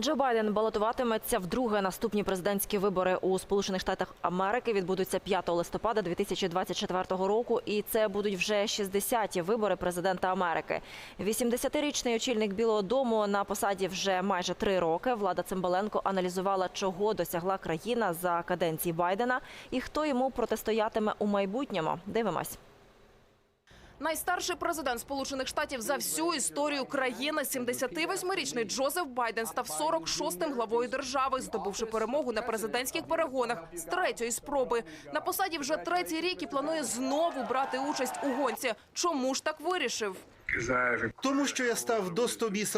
Джо Байден балотуватиметься вдруге. Наступні президентські вибори у Сполучених Штатах Америки відбудуться 5 листопада 2024 року. І це будуть вже 60-ті вибори президента Америки. 80-річний очільник Білого Дому на посаді вже майже три роки. Влада Цимбаленко аналізувала, чого досягла країна за каденції Байдена і хто йому протистоятиме у майбутньому. Дивимось. Найстарший президент Сполучених Штатів за всю історію країни, 78-річний Джозеф Байден, став 46-м главою держави, здобувши перемогу на президентських перегонах з третьої спроби. На посаді вже третій рік і планує знову брати участь у гонці. Чому ж так вирішив? Тому що я став до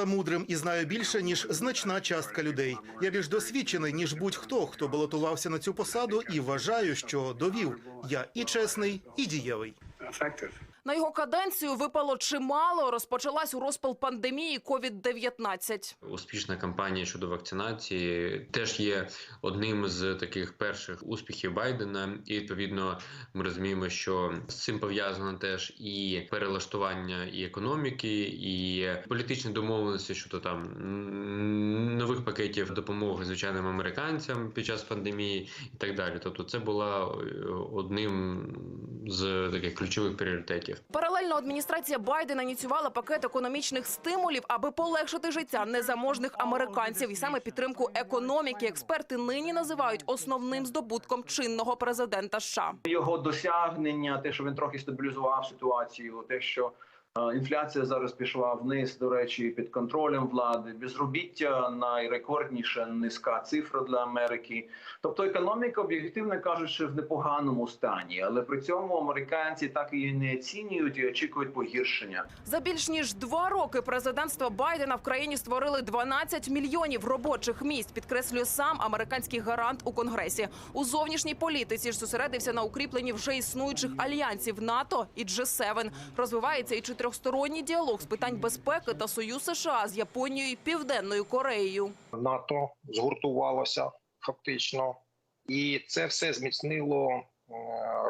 мудрим і знаю більше ніж значна частка людей. Я більш досвідчений ніж будь-хто, хто балотувався на цю посаду, і вважаю, що довів я і чесний, і дієвий. На його каденцію випало чимало. Розпочалась у розпал пандемії COVID-19. Успішна кампанія щодо вакцинації теж є одним з таких перших успіхів Байдена, і відповідно ми розуміємо, що з цим пов'язано теж і перелаштування і економіки, і політичні домовленості щодо там нових пакетів допомоги звичайним американцям під час пандемії і так далі. Тобто, це була е, одним з таких ключових пріоритетів. Паралельно адміністрація Байдена ініціювала пакет економічних стимулів, аби полегшити життя незаможних американців. І саме підтримку економіки експерти нині називають основним здобутком чинного президента США. його досягнення, те, що він трохи стабілізував ситуацію, те, що інфляція зараз пішла вниз, до речі, під контролем влади, безробіття найрекордніша низька цифра для Америки. Тобто економіка, об'єктивно кажучи, в непоганому стані, але при цьому американці так її не оцінюють і очікують погіршення. За більш ніж два роки президентства Байдена в країні створили 12 мільйонів робочих місць. Підкреслює сам американський гарант у конгресі. У зовнішній політиці ж зосередився на укріпленні вже існуючих альянсів НАТО і G7. Розвивається і чотирьохсторонній діалог з питань безпеки та союз США з Японією і Південною Кореєю. НАТО згуртувалося фактично, і це все зміцнило е,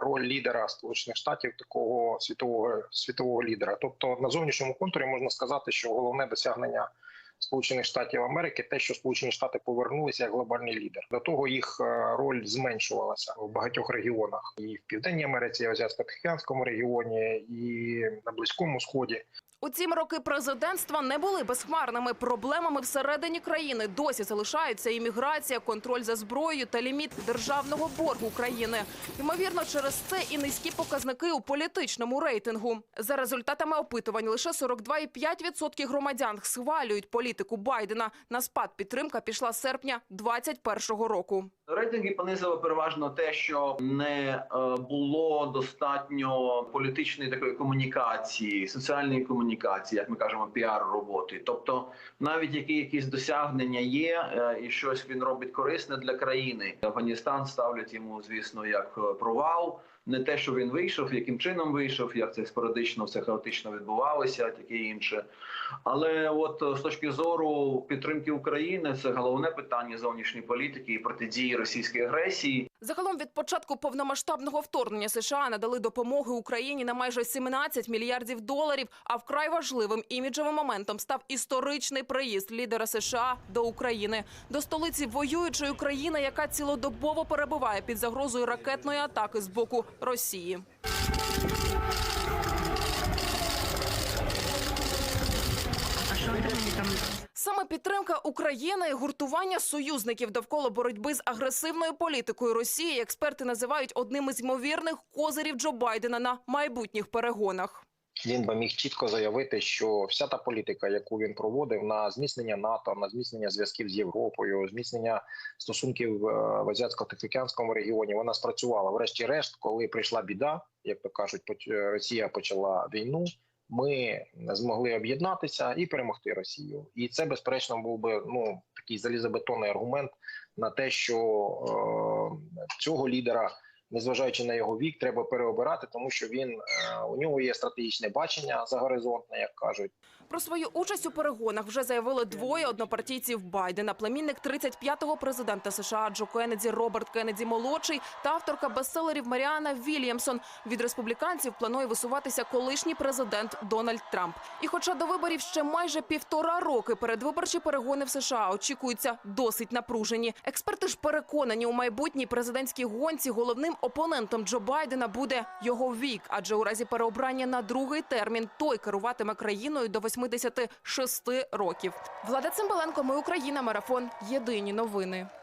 роль лідера Сполучених Штатів, такого світового світового лідера. Тобто на зовнішньому контурі можна сказати, що головне досягнення Сполучених Штатів Америки те, що Сполучені Штати повернулися як глобальний лідер. До того їх е, роль зменшувалася в багатьох регіонах, і в Південній Америці, і в азіатсько-тихіанському регіоні, і на Близькому Сході. Утім, роки президентства не були безхмарними. Проблемами всередині країни досі залишаються імміграція, контроль за зброєю та ліміт державного боргу країни. Ймовірно, через це і низькі показники у політичному рейтингу. За результатами опитувань, лише 42,5% громадян схвалюють політику Байдена. На спад підтримка пішла з серпня 2021 року. Рейтинги понизило переважно те, що не е, було достатньо політичної такої комунікації, соціальної комунікації, як ми кажемо, піар роботи. Тобто, навіть які якісь досягнення є, е, і щось він робить корисне для країни. Афганістан ставлять йому, звісно, як е, провал. Не те, що він вийшов, яким чином вийшов, як це спорадично, все хаотично відбувалося, таке інше. Але от е, з точки зору підтримки України, це головне питання зовнішньої політики і протидії російській агресії. Загалом від початку повномасштабного вторгнення США надали допомоги Україні на майже 17 мільярдів доларів. А вкрай важливим іміджевим моментом став історичний приїзд лідера США до України, до столиці воюючої країни, яка цілодобово перебуває під загрозою ракетної атаки з боку Росії. Саме підтримка України і гуртування союзників довкола боротьби з агресивною політикою Росії експерти називають одним із ймовірних козирів Джо Байдена на майбутніх перегонах. Він би міг чітко заявити, що вся та політика, яку він проводив на зміцнення НАТО, на зміцнення зв'язків з Європою, зміцнення стосунків е, в азіатсько-тихоокеанському регіоні, вона спрацювала. Врешті-решт, коли прийшла біда, як то кажуть, Росія почала війну. Ми змогли об'єднатися і перемогти Росію, і це безперечно був би ну такий залізобетонний аргумент на те, що е, цього лідера незважаючи на його вік, треба переобирати, тому що він е, у нього є стратегічне бачення за горизонтне, як кажуть. Про свою участь у перегонах вже заявили двоє однопартійців Байдена. Племінник 35-го президента США Джо Кеннеді Роберт Кеннеді молодший та авторка бестселерів Маріана Вільямсон. Від республіканців планує висуватися колишній президент Дональд Трамп. І хоча до виборів ще майже півтора роки передвиборчі перегони в США очікуються досить напружені. Експерти ж переконані, у майбутній президентській гонці головним опонентом Джо Байдена буде його вік, адже у разі переобрання на другий термін той керуватиме країною до 86 років. Влада Цимбаленко, ми Україна, марафон. Єдині новини.